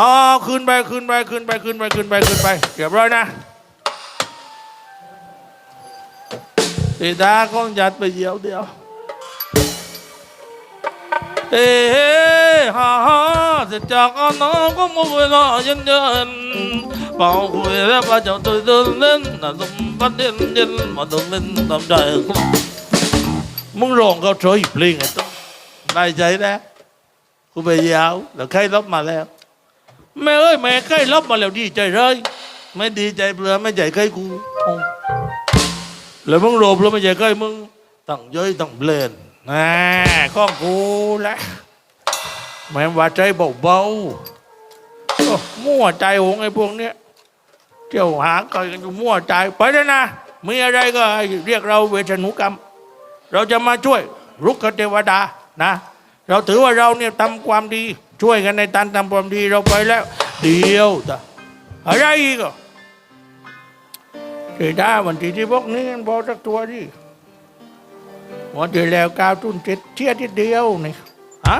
อ๋อขึ้นไปขึ้นไปขึ้นไปขึ้นไปขึ้นไปขึ้นไปเรียบร้อยนะตีตาก้องจัดไปเดียวเดียวเอ้ฮ่าฮ่าเสร็จจากอันนั้นก็มาเวลาเย็นเย็นเป่าคุยแล้วมาเจ้าตัวเดินเล่นน่ะสมบัติเด่นเด่นมาต้องเล่นทำใจมึงร้องเขาช่วยเพลงไอ้ต้องได้ใจแล้วกูไปยาวแล้วใครรับมาแล้ว แม่เอ้ยแม่ใกล้รับมาแล้วดีใจเลยไม่ดีใจเปลือไม่ใจใกล้กูเอาแล้วมึงโลภแล้วไม่ใจใกล้มึงต้องเย้ยต้องเบลนแหน่ข้องกูแหละแม่ว่าใจเบาๆโอ้มั่วใจหงไอ้พวกเนี้ยเที่ยวหาใครกันอยู่มั่วใจไปเลยนะมีอะไรก็เรียกเราเวชนุกรรม เราจะมาช่วยรุกขเทวดานะ เราถือว่าเราเนี่ยทำความดี ช่วยกันในการทำความดีเราไปแล้ว เดียวต่อะไรอีกอะเจด้าวันที่ที่พวกนี้บอกสักตัวดิหัวจีแล้วก้าวตุ้นเจ็ดเชียทีเดียวนี่ฮะ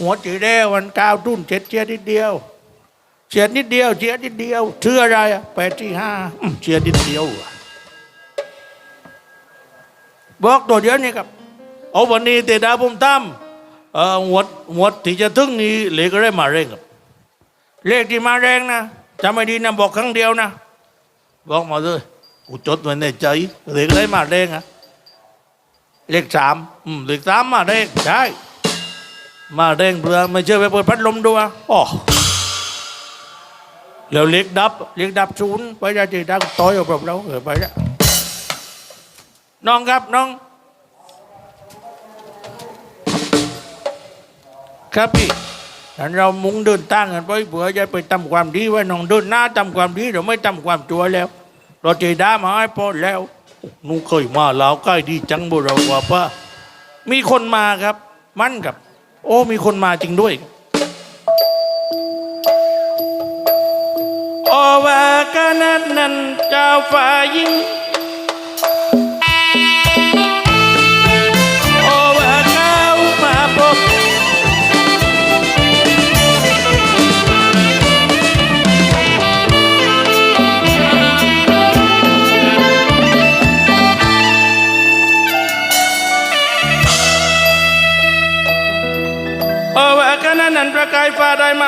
หัวจีแล้ววันก้าวตุ้นเจ็ดเชียทีเดียวเชียนิดเดียวเชียนิดเดียวเชื่ออะไรอะแปดที่ห้าเชียนิดเดียวบอกตัวเดียวนี่ครับเอาวันนี้เตดาผมตั้ม หวดหวดที่จะถึงนี้เลขอะไรมาแรงครับ เลขที่มาแรงนะจำไม่ดีนะบอกครั้งเดียวนะ บอกมาเลยกูจดไว้ในใจเลขอะไรมาแรงอะเลขสามอืมเลขสามมาแรงใช่มาแรงเพื่อไม่เชื่อไปเปิดพัดลมดูอะอ๋อแล้วเลขดับเลขดับศูนย์ไปได้ที่ดับต่อยออกแบบเราเออไปแล้วน้องครับน้อง ครับพี่งั้นเรามุงเดินตั้งกันไปเผื่อจะไปทำความดีไว้น้องเดินหน้าทำความดีเราไม่ทำความชั่วแล้ว เราเจด้ามาให้พอแล้วหนูเคยมาแล้วใกล้ดีจังบุเราว่าป้ามีคนมาครับ มั่นกับ โอ้ มีคนมาจริงด้วย โอวากันนันเจ้าฝ่ายยิง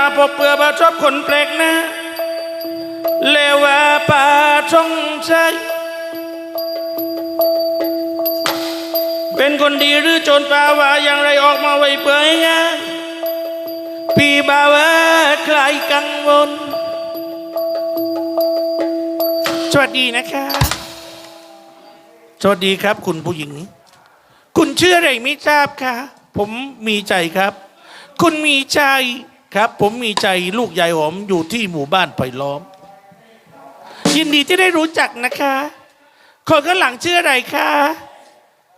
ฟ้าได้มาพบเปื่อบาชอบคนแปลกหน้าเลว่าป่าชงใจเป็นคนดีหรือโจรป่าว่าอย่างไรออกมาไว้เปื่อยงาพี่บ่าว่าใครกังวลสวัสดีนะคะสวัสดีครับ คุณผู้หญิง คุณชื่ออะไรไม่ทราบค่ะ ผมมีใจครับ คุณมีใจ ครับ ผมมีใจลูกยายหอมอยู่ที่หมู่บ้านไผ่ล้อม ยินดีที่ได้รู้จักนะคะ คนข้างหลังชื่ออะไรคะ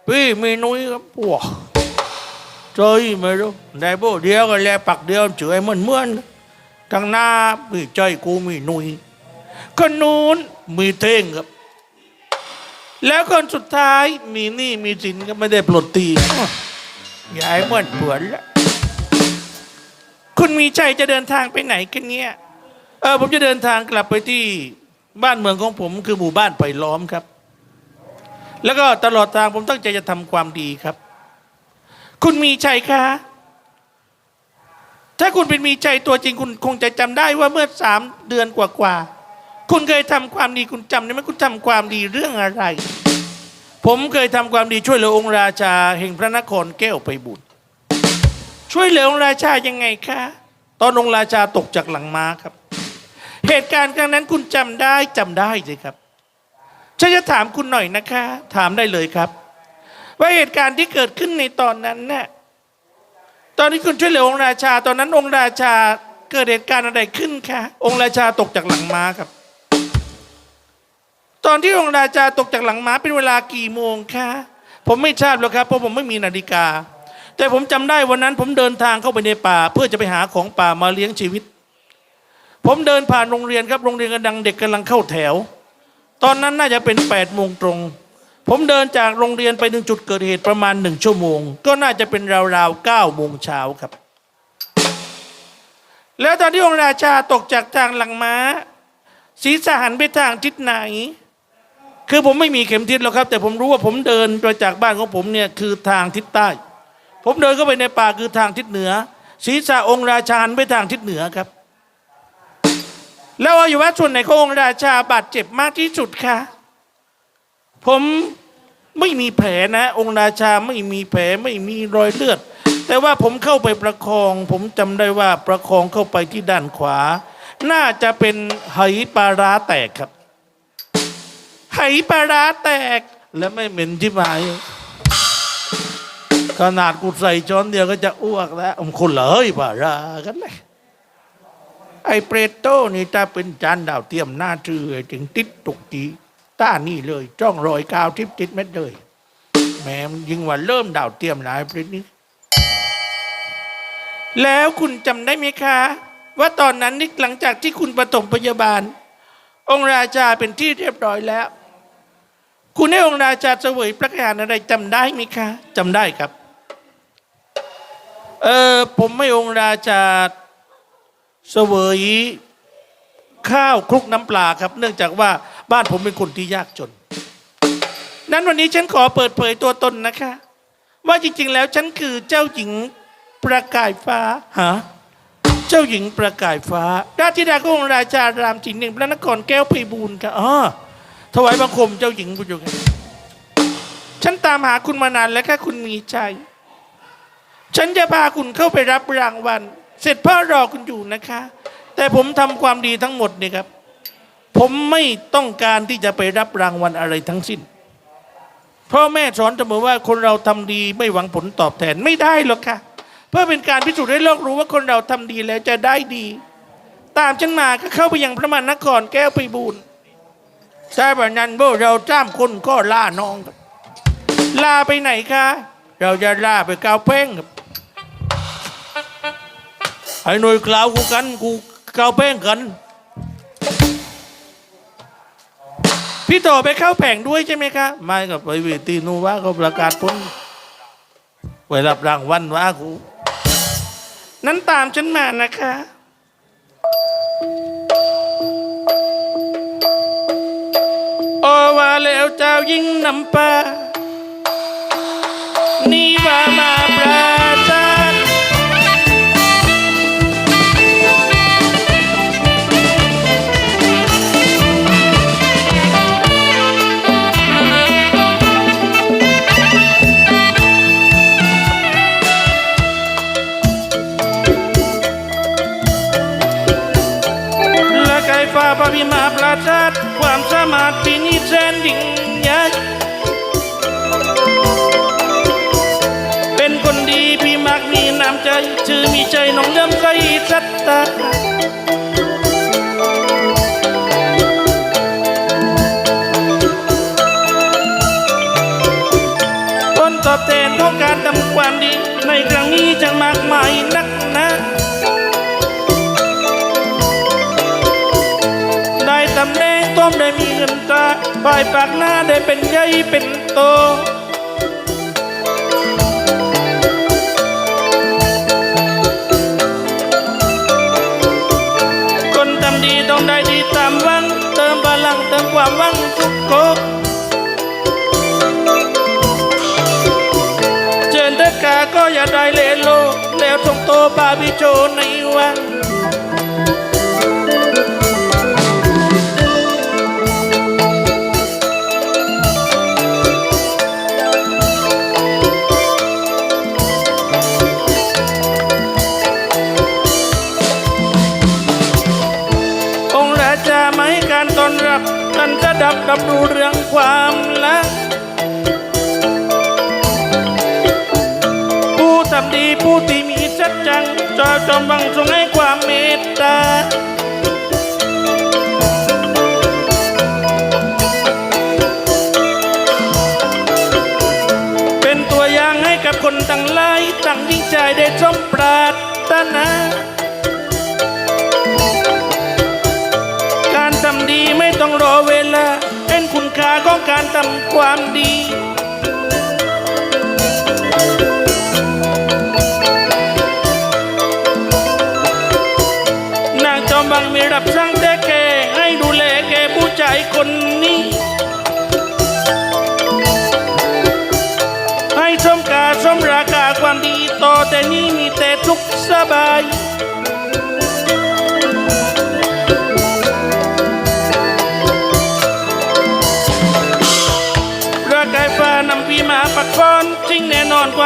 พี่มีนุ้ยครับว้าเจยไม่รู้ได้โบเดียวกันแลปักเดียวเฉยเหมือนเหมือนทางหน้ามีใจกูมีนุ้ยคนนู้นมีเท่งครับ แล้วคนสุดท้ายมีหนี้มีสินก็ไม่ได้ปลดตียายเหมือนเปือนแล้ว คุณมีใจจะเดินทางไปไหนกันเนี่ยเออผมจะเดินทางกลับไปที่บ้านเมืองของผม คือหมู่บ้านไผ่ล้อมครับ แล้วก็ตลอดทางผมตั้งใจจะทำความดีครับ คุณมีใจคะถ้าคุณเป็นมีใจตัวจริงคุณคงจะจำได้ว่าเมื่อสามเดือนกว่าๆคุณเคยทำความดีคุณจำได้ไหมคุณทำความดีเรื่องอะไร ผมเคยทำความดีช่วยเหลือองค์ราชาแห่งพระนครแก้วไปบุญ ช่วยเหลือองค์ราชายังไงคะตอนองค์ราชาตกจากหลังม้าครับ เหตุการณ์ครั้งนั้นคุณจำได้จำได้สิครับฉันจะถามคุณหน่อยนะคะ ถามได้เลยครับ ว่าเหตุการณ์ที่เกิดขึ้นในตอนนั้นน่ะตอนที่คุณช่วยเหลือองค์ราชา ตอนนั้นองค์ราชาเกิดเหตุการณ์อะไรขึ้นคะองค์ราชาตกจากหลังม้าครับ ตอนที่องค์ราชาตกจากหลังม้าเป็นเวลากี่โมงคะผมไม่ทราบหรอกครับเพราะผมไม่มีนาฬิกา แต่ผมจำได้วันนั้น ผมเดินทางเข้าไปในป่า เพื่อจะไปหาของป่ามาเลี้ยงชีวิต ผมเดินผ่านโรงเรียนครับโรงเรียนกำลังเด็กกำลังเข้าแถว ตอนนั้นน่าจะเป็น8ปดโมงตรง ผมเดินจากโรงเรียนไปถึงจุดเกิดเหตุประมาณหนึ่งชั่วโมง ก็น่าจะเป็นราวๆเก้าโมงเช้าครับ แล้วตอนที่องค์ราชาตกจากทางหลังม้าศีรษะหันไปทางทิศไหน คือผมไม่มีเข็มทิศหรอกครับ แต่ผมรู้ว่าผมเดินไปจากบ้านของผมเนี่ยคือทางทิศใต้ ผมเดินเข้าไปในป่าคือทางทิศเหนือ ศีรษะองค์ราชาหันไปทางทิศเหนือครับ แล้วอวัยวะส่วนไหนขององค์ราชาบาดเจ็บมากที่สุดคะผมไม่มีแผลนะ องค์ราชาไม่มีแผลไม่มีรอยเลือด แต่ว่าผมเข้าไปประคอง ผมจำได้ว่าประคองเข้าไปที่ด้านขวา น่าจะเป็นไหปลาร้าแตกครับไหปลาร้าแตกและไม่เหม็นที่หมาย ขนาดกูใส่ช้อนเดียวก็จะอ้วกแล้วอมคนเลยปลารากันเลยไอ้เปรตโตนี่ถ้าเป็นจานดาวเทียมหน้าชื่อถึงติดตุกจีต้านี่เลยจ้องรอยกาวทิพติดเม็ดเลยแม่มยิงว่าเริ่มดาวเทียมหลายเปรตนี้ แล้วคุณจำได้ไหมคะ ว่าตอนนั้นนี่หลังจากที่คุณปฐมพยาบาล องค์ราชาเป็นที่เรียบร้อยแล้ว คุณให้องค์ราชาเสวยพระกาศอะไรจำได้ไหมคะจำได้ครับ เออผมให้องค์ราชาเสวยข้าวคลุกน้ำปลาครับ เนื่องจากว่าบ้านผมเป็นคนที่ยากจน นั้นวันนี้ฉันขอเปิดเผยตัวตนนะคะ ว่าจริง ๆ แล้วฉันคือเจ้าหญิงประกายฟ้าฮะเจ้าหญิงประกายฟ้า ราชธิดาขององค์ราชารามจินหนึ่งพระนครแก้วไพบูลย์ค่ะอ๋อถวายบังคมเจ้าหญิงผู้ชมฉันตามหาคุณมานานแล้วค่ะคุณมีใจ ฉันจะพาคุณเข้าไปรับรางวัล เสร็จพ่อรอคุณอยู่นะคะ แต่ผมทำความดีทั้งหมดเนี่ยครับ ผมไม่ต้องการที่จะไปรับรางวัลอะไรทั้งสิ้นพ่อแม่สอนเสมอว่าคนเราทำดีไม่หวังผลตอบแทนไม่ได้หรอกค่ะ เพื่อเป็นการพิสูจน์ให้โลกรู้ว่าคนเราทำดีแล้วจะได้ดี ตามฉันมาก็เข้าไปยังพระมหานครแก้วไปบูนใช่แบบนั้นพวกเราจ้ามคนก็ล่าน้องครับลาไปไหนคะ เราจะล่าไปกาวเพ่งครับ ไอ้หน่วยกล่าวกูกันกูกาวแป้งกัน พี่ต่อไปเข้าแผงด้วยใช่ไหมคะไม่กับไปเวทีนูว่าเขาประกาศผลไว้รับรางวัลว่ากูนั้นตามฉันมานะคะโอว่าแล้วเจ้ายิ่งนำปานี่ว่ามาปรา ป้าพี่มาประจัดความสามารถที่นี่แสนยิ่งใหญ่เป็นคนดีพี่มักมีน้ำใจ ชื่อมีใจน้องเลื่อมใสสัตตาผลตอบแทนของการทำความดี ในครั้งนี้จะมากมายนักหนะ มได้มีเงินตราปลายปากหน้าได้เป็นใหญ่เป็นโตคนทำดีต้องได้ดีตามวังเติมพลังเติมความวังทุกโกเจิญเดกาก็อย่าได้เลโลแล้วทรงโตบาบิโจในวัง รับดูเรื่องความลักผู้ทำดีผู้ที่มีสัจจังจอจอมบังทรงให้ความเมตตาเป็นตัวอย่างให้กับคนตั้งหลายตั้งยิ่งใจได้สมปรารถนาการทำดีไม่ต้องรอเวลา คุณค่าของการทำความดี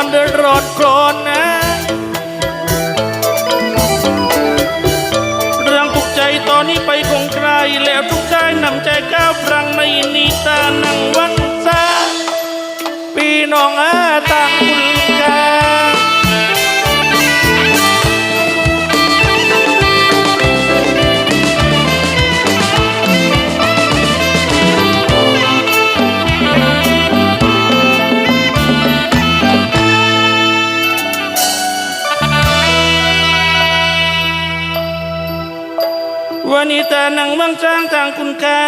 อนความเดือดร้อนโกรนนะ วันนี้ตานังวังจ้างทางคุณกา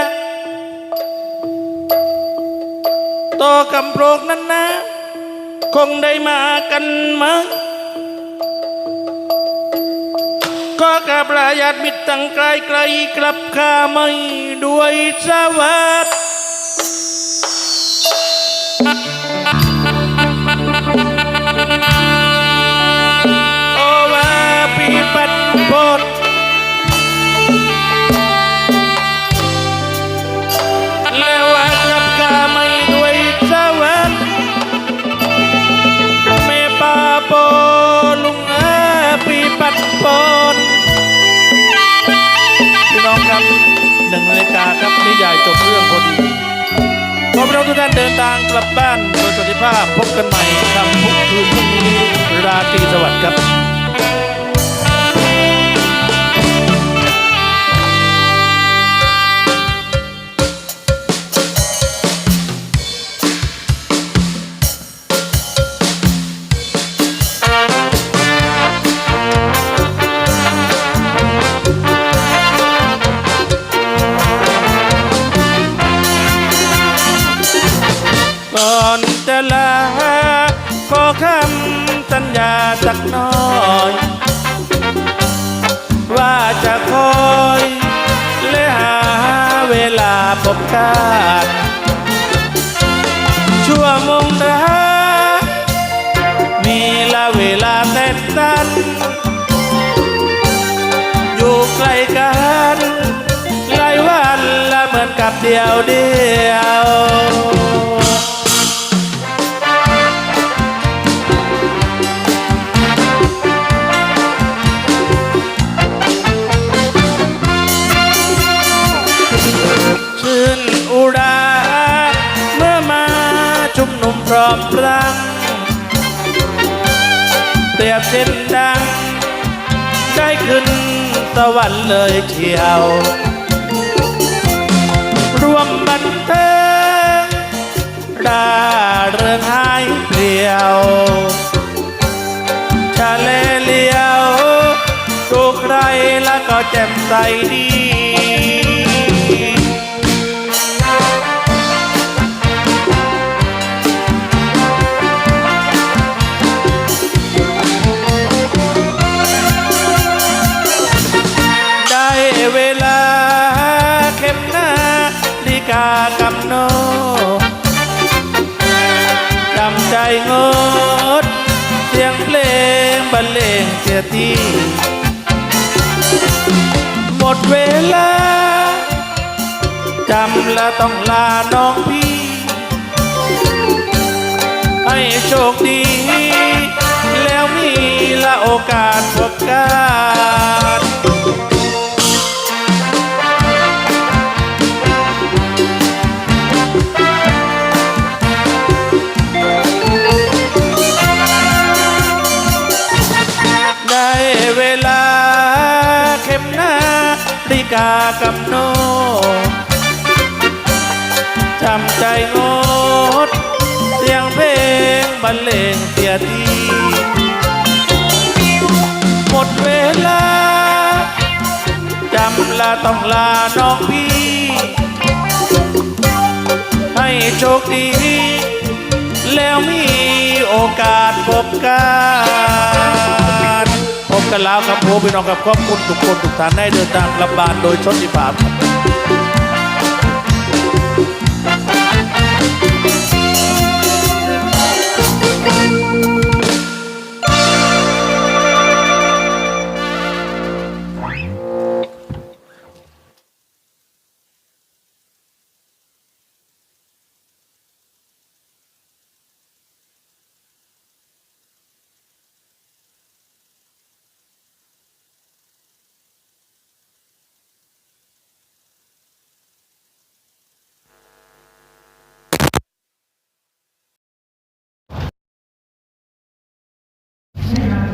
ต่อกำโปรกนั้นนะคงได้มากันมั้งก็กับรายาติมิตรตั้งไกลไกลกลับข้าไม่ด้วยสวัสดี ทุกท่านเดินทางกลับบ้านโดยสวัสดิภาพพบกันใหม่ครับ คำสัญญาสักน้อย ว่าจะคอยและหาเวลาพบกันชั่วโมงรักมีละเวลาแต่สั้นอยู่ใกล้กันหลายวันละเหมือนกับเดียวเดียว เปรียบเช่นดัง ได้ขึ้นสวรรค์เลยเชียว รวมบันเทิงดาเริงหายเปลี่ยวทะเลเลียวดูใครแล้วก็แจ่มใสดี ใจงด เสียงเพลงบรรเลงเสียทีหมดเวลา จำและต้องลาน้องพี่ ให้โชคดี แล้วมีละโอกาสพบกัน กากำโนจำใจงด เสียงเพลงบรรเลงเสียทีหมดเวลา จำละต้องลาน้องพี่ ให้โชคดี แล้วมีโอกาสพบกัน กันแล้วครับผมพี่น้องครับขอบคุณทุกคนทุกท่านได้เดินทางกลับบ้านโดยชนทิภาพครับ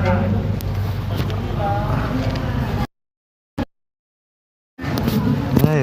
ไม่